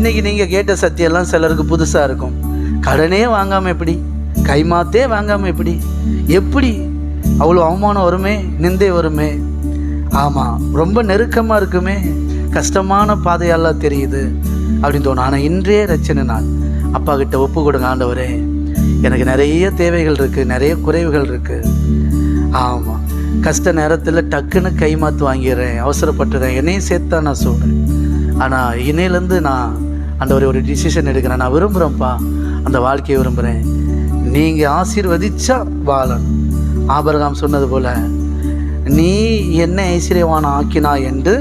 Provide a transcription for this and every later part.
இன்னைக்கு நீங்கள் கேட்ட சத்தியெல்லாம் சிலருக்கு புதுசாக இருக்கும். கடனே வாங்காமல் எப்படி? கைமாத்தே வாங்காமல் எப்படி? எப்படி அவ்வளோ அவமானம் வருமே? நிந்தை வருமே? ஆமாம் ரொம்ப நெருக்கமாக இருக்குமே? கஷ்டமான பாதையெல்லாம் தெரியுது அப்படின்னு தோணும். ஆனால் இன்றைய ரச்சனை நாள். அப்பா கிட்ட ஒப்பு கொடுங்க ஆண்டவரே. எனக்கு நிறைய தேவைகள் இருக்குது நிறைய குறைவுகள் இருக்குது ஆமாம் கஷ்ட நேரத்தில் டக்குன்னு கைமாத்து வாங்கிடுறேன் அவசரப்பட்டுறேன். என்னையும் சேர்த்து தான் நான் சொல்கிறேன் ஆனால் இன்னையிலேருந்து நான் அந்த ஒரு ஒரு டிசிஷன் எடுக்கிறேன். நான் விரும்புகிறேன்ப்பா அந்த வாழ்க்கையை விரும்புகிறேன் நீங்கள் ஆசீர்வதிச்சா வாழணும். ஆபரகாம் சொன்னது போல் நீ என்ன ஐஸ்வர்யவான ஆக்கினா என்று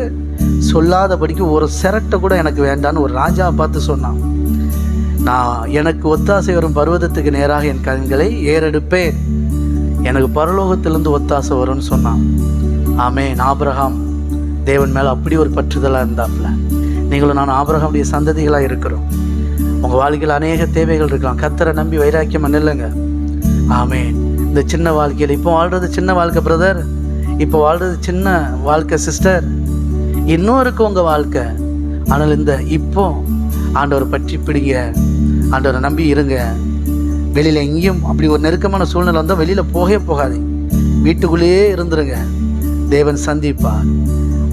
சொல்லாதபடிக்கு ஒரு சிரட்டை கூட எனக்கு வேண்டான்னு ஒரு ராஜா பார்த்து சொன்னான். நான் எனக்கு ஒத்தாசை வரும் பருவதத்துக்கு நேராக என் கண்களை ஏறெடுப்பேன். எனக்கு பரலோகத்திலிருந்து ஒத்தாசை வரும்னு சொன்னான். ஆமே ஆபிரகாம் தேவன் மேலே அப்படி ஒரு பற்றுதலாக இருந்தாப்புல நீங்களும் நான் ஆபரகமுடைய சந்ததிகளாக இருக்கிறோம். உங்கள் வாழ்க்கையில் அநேக தேவைகள் இருக்கலாம். கத்தரை நம்பி வைராக்கியமாக நில்லுங்க ஆமே இந்த சின்ன வாழ்க்கையில் இப்போ வாழ்கிறது சின்ன வாழ்க்கை பிரதர். இப்போ வாழ்கிறது சின்ன வாழ்க்கை சிஸ்டர். இன்னும் இருக்கு உங்கள் வாழ்க்கை. ஆனால் இந்த இப்போ ஆண்டவரை பற்றி பிடிங்க. ஆண்டவரை நம்பி இருங்க. வெளியில் எங்கேயும் அப்படி ஒரு நெருக்கமான சூழ்நிலை வந்தால் வெளியில் போகவே போகாது. வீட்டுக்குள்ளேயே இருந்துருங்க. தேவன் சந்திப்பார்.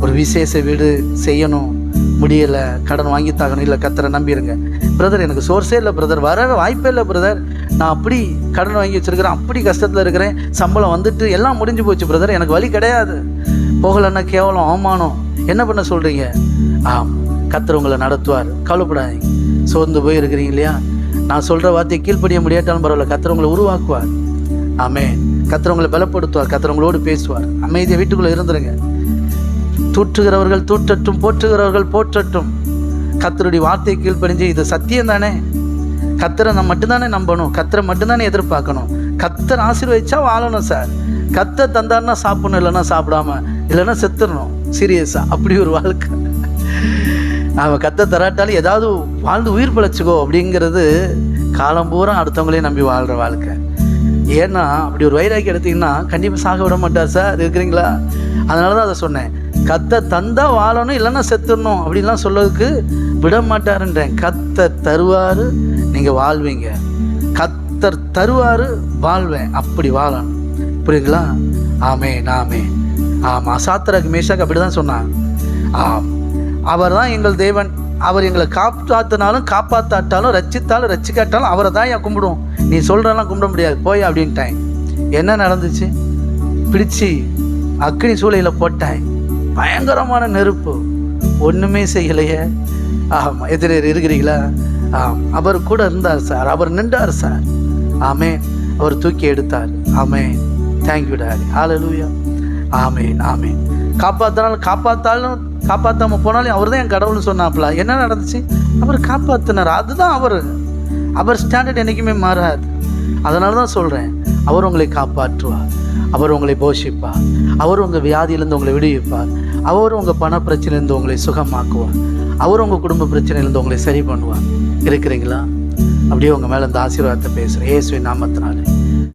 ஒரு விசேஷ வீடு செய்யணும். முடியலை கடன் வாங்கி தாக்கணும் இல்லை கத்தரை நம்பிடுங்க பிரதர் எனக்கு சோர்ஸே இல்லை பிரதர் வர வாய்ப்பே இல்லை பிரதர் நான் அப்படி கடன் வாங்கி வச்சிருக்கிறேன். அப்படி கஷ்டத்தில் இருக்கிறேன். சம்பளம் வந்துட்டு எல்லாம் முடிஞ்சு போச்சு பிரதர் எனக்கு வழி கிடையாது. போகலைன்னா கேவலம் அவமானம். என்ன பண்ண சொல்கிறீங்க ஆம் கத்தர் உங்களை நடத்துவார். கவலைப்படாதீங்க. சோர்ந்து போய் இருக்கிறீங்க இல்லையா? நான் சொல்கிற வார்த்தையை கீழ்ப்படிய முடியாட்டாலும் பரவாயில்ல. கத்தர் உங்களை உருவாக்குவார். ஆமே கத்திரவங்களை பலப்படுத்துவார். கத்திரவங்களோடு பேசுவார். அமைதியை வீட்டுக்குள்ளே இருந்துருங்க. தூற்றுகிறவர்கள் தூற்றட்டும் போற்றுகிறவர்கள் போற்றட்டும். கத்தருடைய வார்த்தை கீழ்ப்படிஞ்சு இது சத்தியம் தானே? கத்தரை நம்ம மட்டும்தானே நம்பணும்? கத்தரை மட்டும்தானே எதிர்பார்க்கணும்? கத்தர் ஆசீர்வதிச்சா வாழணும் சார். கத்தை தந்தாருன்னா சாப்பிடணும் இல்லைன்னா சாப்பிடாம இல்லைன்னா செத்துடணும் சீரியஸாக அப்படி ஒரு வாழ்க்கை. அவன் கத்த தராட்டாலும் ஏதாவது வாழ்ந்து உயிர் பிழைச்சிக்கோ அப்படிங்கிறது காலம் பூரா அடுத்தவங்களையும் நம்பி வாழ்கிற வாழ்க்கை. ஏன்னா அப்படி ஒரு வைராக்கி எடுத்தீங்கன்னா கண்டிப்பாக சாக விட மாட்டார் சார். இருக்கிறீங்களா? அதனால தான் அதை சொன்னேன். கத்த தந்தா வாழணும் இல்லைன்னா செத்துடணும் அப்படின்லாம் சொல்லதுக்கு விட மாட்டாருன்றேன் கத்த தருவார் நீங்கள் வாழ்வீங்க. கத்தர் தருவார் வாழ்வேன். அப்படி வாழணும். புரியுங்களா ஆமே நாமே ஆமாம் சாத்திரக்கு மேஷாக்கு அப்படி தான் சொன்னாங்க. ஆம். அவர் தான் எங்கள் தேவன். அவர் எங்களை காப்பாற்றினாலும் காப்பாற்றாட்டாலும் ரச்சித்தாலும் ரச்சிக்காட்டாலும் அவரை தான் ஏன் கும்பிடுவோம்? நீ சொல்கிறலாம் கும்பிட முடியாது. போய் அப்படின்ட்டேன். என்ன நடந்துச்சு? பிடிச்சி அக்னி சூளையில் போட்டேன். பயங்கரமான நெருப்பு. ஒன்றுமே செய்யலையே. ஆமாம் எதிரே இருக்கிறீங்களா? ஆம் அவர் கூட இருந்தார் சார். அவர் நின்றார் சார். ஆமே அவர் தூக்கி எடுத்தார். ஆமே தேங்க்யூ டாடி ஹalleluya ஆமேன் ஆமேன். காப்பாற்றினாலும் காப்பாற்றாலும் காப்பாற்றாமல் போனாலும் அவர் தான் என் கடவுள்னு சொன்னாப்ல. என்ன நடந்துச்சு? அவர் காப்பாற்றினார் அதுதான் அவர். அவர் ஸ்டாண்டர்ட் என்றைக்குமே மாறாது. அதனால தான் சொல்கிறேன் அவர் உங்களை காப்பாற்றுவார். அவர் உங்களை போஷிப்பார். அவர் உங்கள் வியாதியிலேருந்து உங்களை விடுவிப்பார். அவர் உங்கள் பண பிரச்சனையிலேருந்து உங்களை சுகமாக்குவார். அவர் உங்கள் குடும்ப பிரச்சனையிலேருந்து உங்களை சரி பண்ணுவார். இருக்கிறீங்களா? அப்படியே உங்கள் மேலே இந்த ஆசீர்வாதத்தை பேசுகிறேன் ஏசுவின் நாமத்தினாலே.